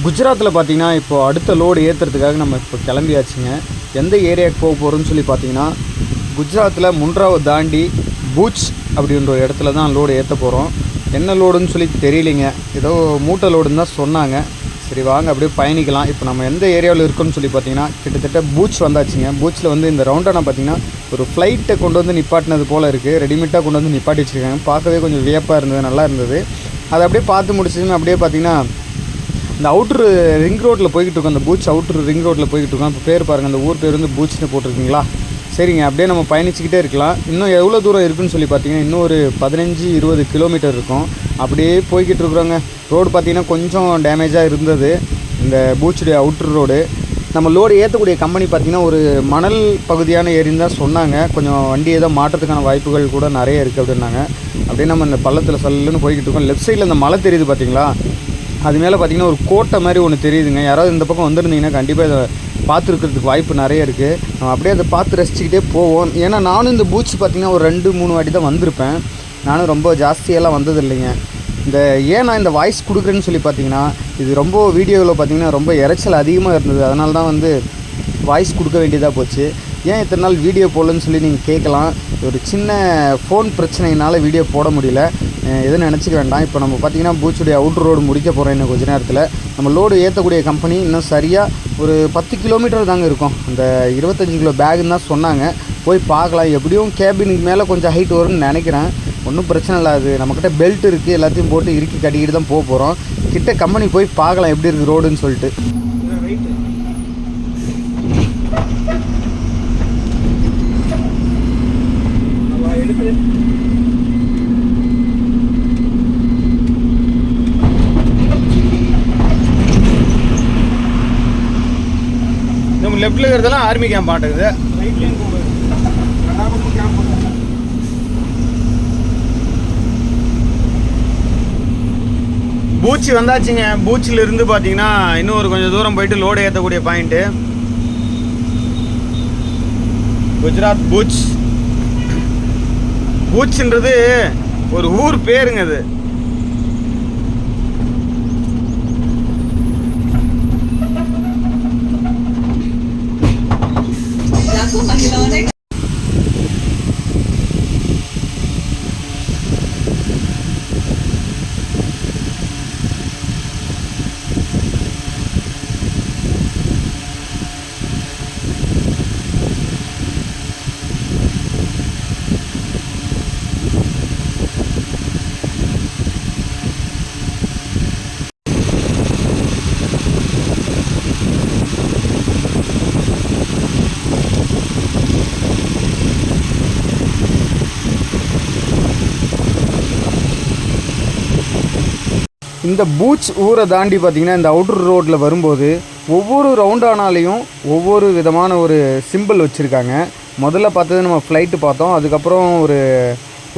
குஜராத்தில் பார்த்தீங்கன்னா இப்போ அடுத்த லோடு ஏற்றுறதுக்காக நம்ம இப்போ கிளம்பியாச்சுங்க. எந்த ஏரியாவுக்கு போக போகிறோம்னு சொல்லி பார்த்தீங்கன்னா குஜராத்தில் முன்றாவை தாண்டி பூச் அப்படின்ற ஒரு இடத்துல தான் லோடு ஏற்ற போகிறோம் என்ன லோடுன்னு சொல்லி தெரியலைங்க. ஏதோ மூட்டை லோடுன்னு தான் சொன்னாங்க. சரி வாங்க அப்படியே பயணிக்கலாம். இப்போ நம்ம எந்த ஏரியாவில் இருக்கோம்னு சொல்லி பார்த்தீங்கன்னா கிட்டத்தட்ட பூச் வந்தாச்சுங்க. பூச்சில் வந்து இந்த ரவுண்டானா பார்த்தீங்கன்னா ஒரு ஃப்ளைட்டை கொண்டு வந்து நிப்பாட்டினது போல் இருக்குது ரெடிமேட்டாக கொண்டு வந்து நிப்பாட்டி வச்சுருக்காங்க பார்க்கவே கொஞ்சம் வியப்பாக இருந்தது நல்லா இருந்தது. அதை அப்படியே பார்த்து முடிச்சதுன்னு அப்படியே பார்த்தீங்கன்னா இந்த அவுட்ரு ரிங் ரோட்டில் போய்கிட்டு இருக்கோம். அந்த பூச் அவுட்ரு ரிங் ரோட்டில் போய்கிட்டு இருக்கோம். இப்போ பேர் பாருங்கள் அந்த ஊர் பேர் வந்து பூச்னு போட்டிருக்கீங்களா? சரிங்க அப்படியே நம்ம பயணிச்சுக்கிட்டே இருக்கலாம். இன்னும் எவ்வளோ தூரம் இருக்குன்னு சொல்லி பார்த்தீங்கன்னா இன்னும் ஒரு பதினஞ்சு இருபது கிலோமீட்டர் இருக்கும். அப்படியே போய்கிட்டு இருக்கிறோங்க. ரோடு பார்த்தீங்கன்னா கொஞ்சம் டேமேஜாக இருந்தது. இந்த பூச்சுடைய அவுட்ரு ரோடு நம்ம லோடு ஏற்றக்கூடிய கம்பெனி பார்த்தீங்கன்னா ஒரு மணல் பகுதியான ஏரின்னு தான் சொன்னாங்க. கொஞ்சம் வண்டி ஏதோ மாற்றத்துக்கான வாய்ப்புகள் கூட நிறைய இருக்குது அப்படின்னாங்க. அப்படியே நம்ம இந்த பள்ளத்தில் சல்லுன்னு போய்கிட்டு இருக்கோம். லெஃப்ட் சைடில் இந்த மலை தெரியுது பார்த்தீங்களா? அது மேலே பார்த்தீங்கன்னா ஒரு கோட்டை மாதிரி ஒன்று தெரியுதுங்க. யாராவது இந்த பக்கம் வந்திருந்தீங்கன்னா கண்டிப்பாக இதை பார்த்துருக்கிறதுக்கு வாய்ப்பு நிறைய இருக்குது நம்ம அப்படியே அதை பார்த்து ரசிச்சுக்கிட்டே போவோம். ஏன்னா நானும் இந்த பூச் பார்த்தீங்கன்னா ஒரு ரெண்டு மூணு வாட்டி தான் வந்திருப்பேன். நானும் ரொம்ப ஜாஸ்தியெல்லாம் வந்தது இல்லைங்க இந்த ஏன் நான் இந்த வாய்ஸ் கொடுக்குறேன்னு சொல்லி பார்த்தீங்கன்னா இது ரொம்ப வீடியோவில் பார்த்தீங்கன்னா ரொம்ப இரைச்சல் அதிகமாக இருந்தது. அதனால தான் வந்து வாய்ஸ் கொடுக்க வேண்டியதாக போச்சு. ஏன் இத்தனை நாள் வீடியோ போடலன்னு சொல்லி நீங்கள் கேட்கலாம். ஒரு சின்ன ஃபோன் பிரச்சனையினால் வீடியோ போட முடியல. எதுவும் நினச்சிக்க வேண்டாம். இப்போ நம்ம பார்த்தீங்கன்னா பூச்சுடைய அவுட்ரு ரோடு முடிக்க போகிறோம் இன்னும் கொஞ்ச நேரத்தில். நம்ம லோடு ஏற்றக்கூடிய கம்பெனி இன்னும் சரியாக ஒரு பத்து கிலோமீட்டர் தாங்க இருக்கும். அந்த இருபத்தஞ்சி கிலோ பேகுன்னு தான் சொன்னாங்க. போய் பார்க்கலாம். எப்படியும் கேபினுக்கு மேலே கொஞ்சம் ஹைட் வரும்னு நினைக்கிறேன். ஒன்றும் பிரச்சனை இல்லை. அது நம்மக்கிட்ட பெல்ட் இருக்குது எல்லாத்தையும் போட்டு இறுக்கி கட்டிக்கிட்டு தான் போக போகிறோம் கிட்ட கம்பெனி போய் பார்க்கலாம் எப்படி இருக்குது ரோடுன்னு சொல்லிட்டு. நம்ம லெஃப்டில் இருக்கிறதெல்லாம் ஆர்மி கேம்ப் ஆட்டுக்குது பூச்சி வந்தாச்சுங்க. பூச்சில் இருந்து பார்த்தீங்கன்னா இன்னும் ஒரு கொஞ்சம் தூரம் போயிட்டு லோடு ஏற்றக்கூடிய பாயிண்ட்டு குஜராத் பூச். பூச்ன்றது ஒரு ஊர் பேருங்க அது. இந்த பூச் ஊரை தாண்டி பார்த்திங்கன்னா இந்த அவுட்டர் ரோட்டில் வரும்போது ஒவ்வொரு ரவுண்டானாலையும் ஒவ்வொரு விதமான ஒரு சிம்பிள் வச்சுருக்காங்க. முதல்ல பார்த்தது நம்ம ஃப்ளைட்டு பார்த்தோம். அதுக்கப்புறம் ஒரு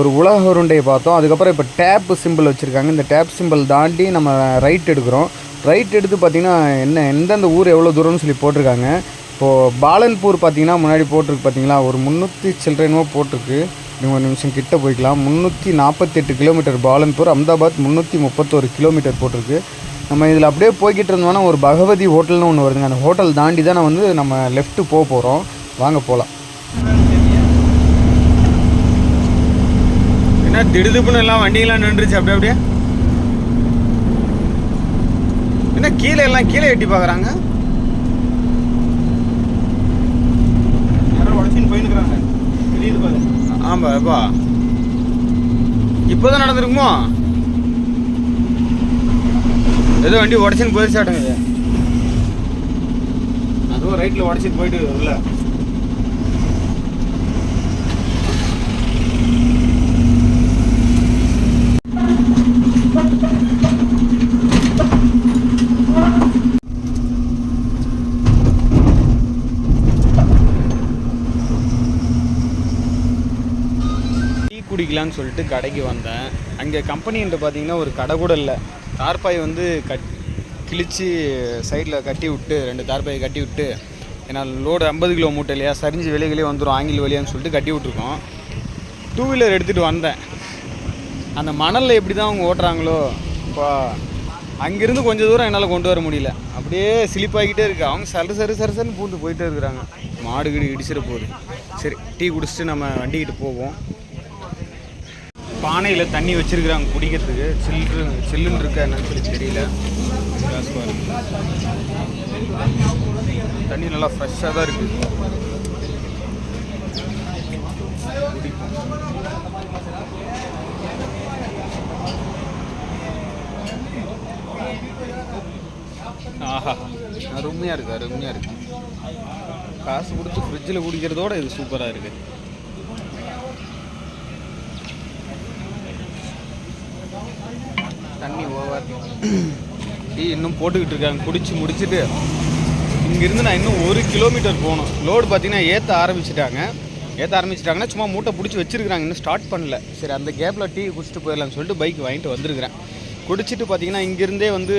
ஒரு உலக உருண்டையை பார்த்தோம். அதுக்கப்புறம் இப்போ டேப் சிம்பிள் வச்சுருக்காங்க. இந்த டேப் சிம்பிள் தாண்டி நம்ம ரைட் எடுக்கிறோம். ரைட் எடுத்து பார்த்திங்கன்னா என்ன எந்தெந்த ஊர் எவ்வளோ தூரம்னு சொல்லி போட்டிருக்காங்க. இப்போது பாலன்பூர் பார்த்தீங்கன்னா முன்னாடி போட்டிருக்கு பார்த்தீங்களா? ஒரு முந்நூற்றி சில்லறைனோ போட்டிருக்கு. இன்னும் ஒரு நிமிஷம் கிட்ட போய்க்கலாம். முந்நூற்றி நாற்பத்தெட்டு கிலோமீட்டர் பாலன்பூர் அம்தாபாத் முந்நூற்றி முப்பத்தோரு கிலோமீட்டர் போட்டிருக்கு. நம்ம இதில் அப்படியே போய்கிட்டு இருந்தோம்னா ஒரு பகவதி ஹோட்டல்னு ஒன்று வருதுங்க. அந்த ஹோட்டல் தாண்டி தான் வந்து நம்ம லெஃப்ட்டு போக போகிறோம் வாங்க போகலாம் என்ன திடுதுப்புன்னு எல்லாம் வண்டியெல்லாம் நின்றுச்சு அப்படியே அப்படியே? என்ன கீழே எல்லாம் கீழே எட்டி பார்க்குறாங்க யாரோ உடச்சின்னு போயின்னுக்குறாங்க தெரியுது பாரு ஆமாம் எப்பா இப்போதான் நடந்திருக்குமோ? ஏதோ வண்டி உடச்சின்னு போயிடுச்சாட்டுங்க அதுவும் ரைட்ல உடச்சிட்டு போயிட்டு வரல டீ குடிக்கலான்னு சொல்லிட்டு கடைக்கு வந்தேன். அங்கே கம்பெனின்ட்டு பார்த்தீங்கன்னா ஒரு கடை கூட இல்லை. தார்பாய் வந்து கட் கிழிச்சு சைடில் கட்டி விட்டு ரெண்டு தார்பாயை கட்டி விட்டு ஏன்னா லோடு ஐம்பது கிலோ மூட்டை இல்லையா? சரிஞ்சு வெளியே வந்துடும் ஆங்கில வெளியான்னு சொல்லிட்டு கட்டி விட்ருக்கோம் டூ வீலர் எடுத்துகிட்டு வந்தேன். அந்த மணலில் எப்படி தான் அவங்க ஓட்டுறாங்களோ இப்போ அங்கேருந்து கொஞ்சம் தூரம் என்னால் கொண்டு வர முடியல. அப்படியே ஸ்லிப்பாகிக்கிட்டே இருக்குது அவங்க சரு சரு சரு சருன்னு பூந்து போயிட்டே இருக்கிறாங்க. மாடு கீடு இடிச்சிட போகுது. சரி டீ குடிச்சிட்டு நம்ம வண்டிக்கிட்டு போவோம். பானையில் தண்ணி வச்சிருக்கிறாங்க குடிக்கிறதுக்கு. சில்லு சில்லுன்னு இருக்கா என்னன்னு சொல்லி தெரியல. தண்ணி நல்லா ஃப்ரெஷ்ஷாக தான் இருக்குது குடிப்போம். ஆஹா. அருமையாக இருக்குது அருமையாக இருக்குது காசு கொடுத்து ஃப்ரிட்ஜில் குடிக்கிறதோட இது சூப்பராக இருக்குது தண்ணி ஓவர். டீ இன்னும் போட்டுக்கிட்டு இருக்காங்க. குடிச்சு முடிச்சுட்டு. இங்கேருந்து நான் இன்னும் ஒரு கிலோமீட்டர் போகணும். லோடு பார்த்தீங்கன்னா ஏற்ற ஆரம்பிச்சிட்டாங்க. ஏற்ற ஆரம்பிச்சிட்டாங்கன்னா சும்மா மூட்டை பிடிச்சி வச்சிருக்காங்க இன்னும் ஸ்டார்ட் பண்ணல. சரி அந்த கேப்பில் டீ குடிச்சிட்டு போயிடலாம்னு சொல்லிட்டு பைக் வாங்கிட்டு வந்திருக்கிறேன். குடிச்சிட்டு பார்த்தீங்கன்னா இங்கேருந்தே வந்து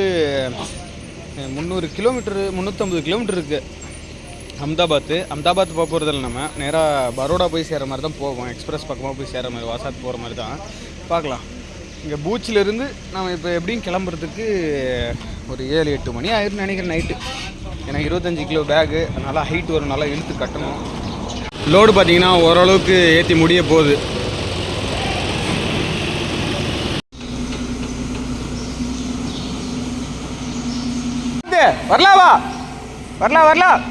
முந்நூறு கிலோமீட்டரு முந்நூற்றம்பது கிலோமீட்டர் இருக்குது அம்தாபாத் அம்தாபாத் போக போகிறதில்ல நம்ம. நேராக பரோடா போய் சேர மாதிரி தான் போவோம். எக்ஸ்பிரஸ் பக்கமாக போய் சேர மாதிரி வாசாத் போகிற மாதிரி தான். பார்க்கலாம். இங்கே பீச்சிலேருந்து நம்ம இப்போ எப்படியும் கிளம்புறதுக்கு ஒரு ஏழு எட்டு மணி ஆயிரும் நினைக்கிறேன் நைட்டு ஏன்னா இருபத்தஞ்சி கிலோ பேகு அதனால் ஹைட் வரும் நல்லா இழுத்து கட்டணும். லோடு பார்த்தீங்கன்னா ஓரளவுக்கு ஏற்றி முடிய போகுது. வரலாவா? வரலாம் வரலாம்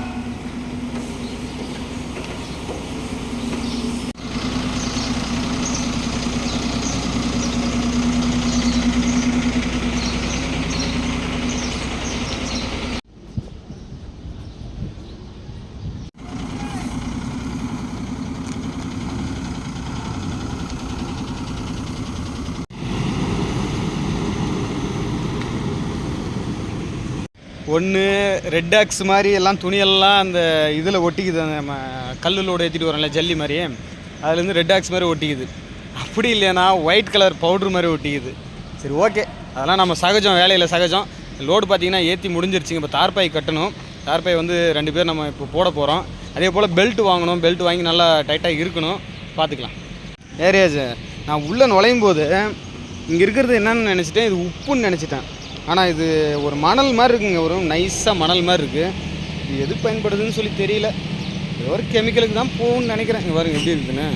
ஒன்று ரெட் ஆக்ஸ் மாதிரி எல்லாம் துணியெல்லாம் அந்த இதில் ஒட்டிக்குது. அந்த நம்ம கல்லில் ஏற்றிட்டு வரோம்ல ஜல்லி மாதிரி அதுலேருந்து ரெட் ஆக்ஸ் மாதிரி ஒட்டிக்குது. அப்படி இல்லைன்னா ஒயிட் கலர் பவுட்ரு மாதிரி ஒட்டிக்குது. சரி ஓகே அதெல்லாம் நம்ம சகஜம் வேலையில் சகஜம். லோடு பார்த்தீங்கன்னா ஏற்றி முடிஞ்சிருச்சுங்க. இப்போ தார்பாய் கட்டணும். தார்பாய் வந்து ரெண்டு பேர் நம்ம இப்போ போட போகிறோம் அதே போல் பெல்ட் வாங்கணும். பெல்ட் வாங்கி நல்லா டைட்டாக இருக்கணும். பார்த்துக்கலாம் ஏரியாஜ் நான் உள்ளே நுழையும் போது இங்கே இருக்கிறது என்னன்னு நினச்சிட்டேன். இது உப்புன்னு நினச்சிட்டேன். ஆனால் இது ஒரு மணல் மாதிரி இருக்குங்க ஒரு நைஸாக மணல் மாதிரி இருக்குது இது எது பயன்படுதுன்னு சொல்லி தெரியல. ஏதோ ஒரு கெமிக்கலுக்கு தான் போகும்னு நினைக்கிறேன். இங்கே பாருங்க எப்படி இருக்குன்னு.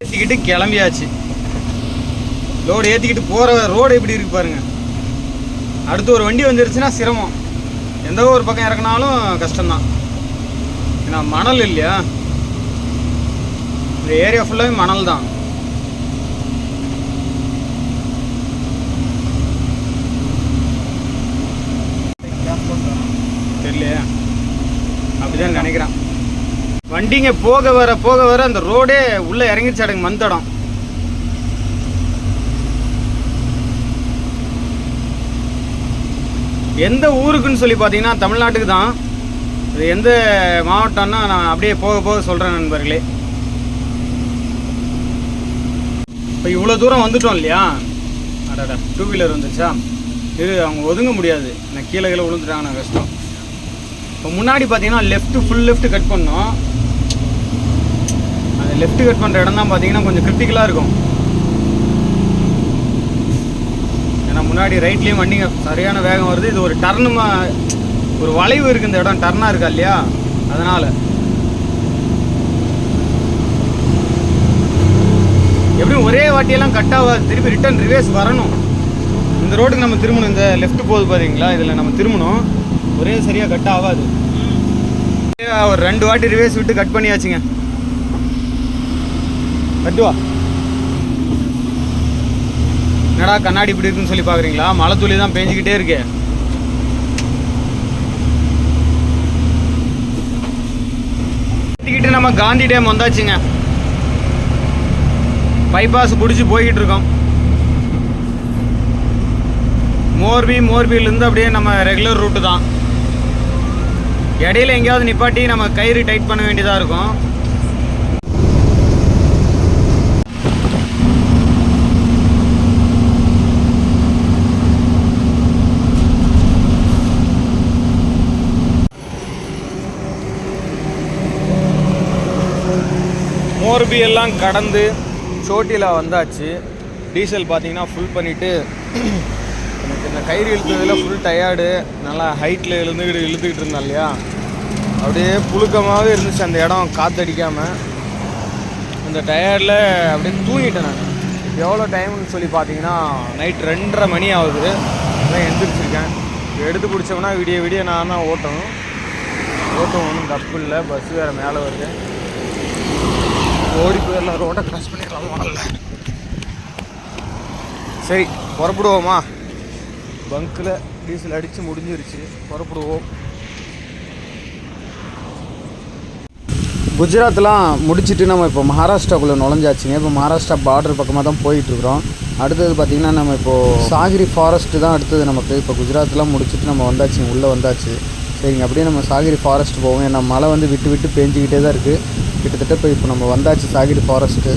பேசிக்கிட்டு கிளம்பியாச்சு. லோடு ஏற்றிக்கிட்டு போகிற ரோடு எப்படி இருக்கு பாருங்க. அடுத்து ஒரு வண்டி வந்துருச்சுன்னா சிரமம். எந்த ஒரு பக்கம் இறக்குனாலும் கஷ்டம்தான். ஏன்னா மணல் இல்லையா? இந்த ஏரியா ஃபுல்லாகவே மணல் தான் தெரியலையா? அப்படிதான் நினைக்கிறேன். வண்டிங்க போக வர போக வர அந்த ரோடே உள்ள இறங்கிருச்சு அடங்க மந்தடம். எந்த ஊருக்குன்னு சொல்லி பார்த்தீங்கன்னா தமிழ்நாட்டுக்கு தான். இது எந்த மாவட்டம்னா நான் அப்படியே போக போக சொல்கிறேன் நண்பர்களே. இப்போ இவ்வளோ தூரம் வந்துட்டோம் இல்லையா? அடாடா டூ வீலர் வந்துச்சா இது அவங்க ஒதுங்க முடியாது. நான் கீழே கீழே விழுந்துட்டாங்கன்னா கஷ்டம். இப்போ முன்னாடி பார்த்தீங்கன்னா லெஃப்ட் ஃபுல் லெஃப்ட் கட் பண்ணோம். அந்த லெஃப்ட் கட் பண்ணுற இடம் தான் பார்த்தீங்கன்னா கொஞ்சம் கிரிட்டிக்கலாக இருக்கும் ஏன்னா முன்னாடி ரைட்லேயும் வண்டிங்க சரியான வேகம் வருது. இது ஒரு டர்னுமா ஒரு வளைவு இருக்குது இந்த இடம் டர்னாக இருக்கா இல்லையா? அதனால். எப்படியும் ஒரே வாட்டியெல்லாம் கட் ஆகாது திருப்பி ரிட்டர்ன் ரிவேஸ் வரணும். இந்த ரோட்டுக்கு நம்ம திரும்பணும். இந்த லெஃப்ட் போகுது பார்த்தீங்களா இதில் நம்ம திரும்பணும். ஒரே சரியாக கட் ஆகாது. ஒரு ரெண்டு வாட்டி ரிவேஸ் விட்டு கட் பண்ணியாச்சுங்க. கட்டுவா என்னடா கண்ணாடி இப்படி இருக்குன்னு சொல்லி பார்க்குறீங்களா? மழை துளி தான் பேஞ்சிக்கிட்டே இருக்கு. கட்டிக்கிட்டு நம்ம காந்தி டேம் வந்தாச்சுங்க. பைபாஸ் பிடிச்சி போய்கிட்டு இருக்கோம். மோர்பி மோர்பியிலேருந்து அப்படியே நம்ம ரெகுலர் ரூட்டு தான். இடையில எங்கேயாவது நிப்பாட்டி நம்ம கயிறு டைட் பண்ண வேண்டியதாக இருக்கும். ஓஆர்பி எல்லாம் கடந்து சோட்டியில் வந்தாச்சு. டீசல் பார்த்தீங்கன்னா ஃபுல் பண்ணிவிட்டு எனக்கு இந்த கயிறு இழுத்ததில் ஃபுல் டயர்டு நல்லா ஹைட்டில் இழுந்துக்கிட்டு இழுத்துக்கிட்டு இருந்தேன் இல்லையா? அப்படியே புழுக்கமாகவே இருந்துச்சு அந்த இடம் காற்றடிக்காமல் அந்த டயர்டில் அப்படியே தூங்கிட்டேன் நான். எவ்வளோ டைம்னு சொல்லி பார்த்தீங்கன்னா நைட் ரெண்டரை மணி ஆகுது. அதான் எழுந்திரிச்சிருக்கேன் எடுத்து பிடிச்சோம்னா விடிய விடிய நான் தான் ஓட்டணும். ஓட்டம் ஒன்றும் தப்பு இல்லை. பஸ் வேறு மேலே வருது. ஓடி போயிடலாம் ரோட்டை கிராஸ் பண்ணிடலாம் முதல்ல சரி புறப்படுவோமா? பங்க்கில் டீசல் அடித்து முடிஞ்சிருச்சு. புறப்படுவோம். குஜராத்லாம் முடிச்சுட்டு நம்ம இப்போ மகாராஷ்டிராக்குள்ளே நுழைஞ்சாச்சுங்க. இப்போ மகாராஷ்டிரா பார்டர் பக்கமாக தான் போயிட்டுருக்குறோம். அடுத்தது பார்த்திங்கன்னா நம்ம இப்போது சாகிரி ஃபாரஸ்ட்டு தான் அடுத்தது நமக்கு. இப்போ குஜராத்லாம் முடிச்சுட்டு நம்ம வந்தாச்சுங்க உள்ளே வந்தாச்சு. சரிங்க அப்படியே நம்ம சாகிரி ஃபாரஸ்ட் போவோம். ஏன்னா மழை வந்து விட்டு விட்டு பேஞ்சிக்கிட்டே தான் இருக்குது கிட்டத்தட்ட இப்போ இப்போ நம்ம வந்தாச்சு சாகிடு ஃபாரஸ்ட்டு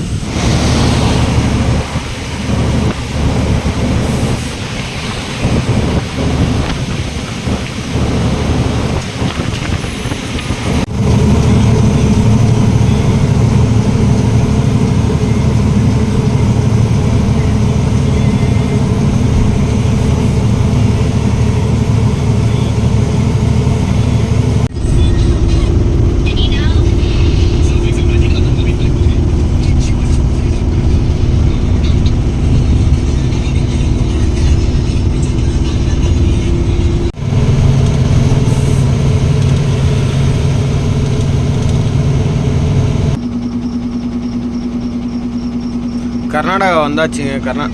கர்நாடகா வந்தாச்சுங்க கர்நா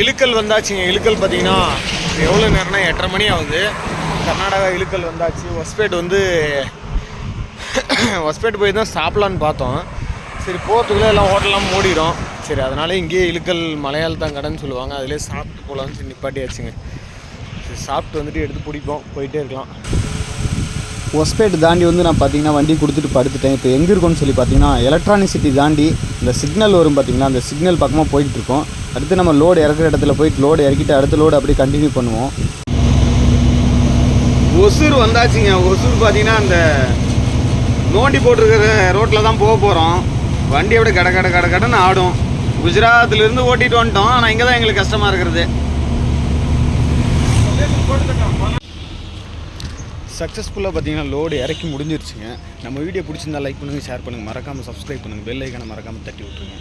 இழுக்கல் வந்தாச்சுங்க இழுக்கல் பார்த்தீங்கன்னா எவ்வளோ நேரம்னா எட்டரை மணி ஆகுது. கர்நாடகா இழுக்கல் வந்தாச்சு. ஒஸ்பேட் வந்து ஒஸ்பேட் போய் தான் சாப்பிட்லான்னு பார்த்தோம். சரி போகிறதுக்குள்ளே எல்லாம் ஹோட்டல்லாம் மூடிடும். சரி அதனால இங்கேயே இழுக்கல் மலையாள தான் கடைன்னு சொல்லுவாங்க. அதிலே சாப்பிட்டு போகலான்னு சொல்லி நிப்பாட்டியாச்சுங்க. சரி சாப்பிட்டு வந்துட்டு எடுத்து பிடிப்போம். போயிட்டே இருக்கலாம். ஒஸ்பேட் தாண்டி வந்து நான் பார்த்தீங்கன்னா வண்டி கொடுத்துட்டு படுத்துட்டேன். இப்போ எங்கே இருக்கும்னு சொல்லி பார்த்தீங்கன்னா எலக்ட்ரானிக் சிட்டி தாண்டி இந்த சிக்னல் வரும் பார்த்தீங்கன்னா அந்த சிக்னல் பக்கமாக போயிட்டு இருக்கோம். அடுத்து நம்ம லோடு இறக்குற இடத்துல போயிட்டு லோடு இறக்கிட்டு அடுத்த லோடு அப்படியே கண்டினியூ பண்ணுவோம். ஒசூர் வந்தாச்சுங்க. ஒசூர் பார்த்தீங்கன்னா அந்த நோண்டி போட்டிருக்கிற ரோட்டில் தான் போக போகிறோம் வண்டி அப்படியே கட கட கட கடைன்னு ஆடும். குஜராத்லேருந்து ஓட்டிட்டு வந்துட்டோம். ஆனால் இங்கே தான் எங்களுக்கு கஷ்டமாக இருக்கிறது. சக்ஸஸ்ஃபுல்லாக பார்த்தீங்கன்னா லோடு இறக்கி முடிஞ்சிருச்சுங்க. நம்ம வீடியோ பிடிச்சிருந்தா லைக் பண்ணுங்கள் ஷேர் பண்ணுங்கள் மறக்காமல் சப்ஸ்கிரைப் பண்ணுங்கள் பெல் ஐக்கானை மறக்காமல் தட்டி விட்ருங்க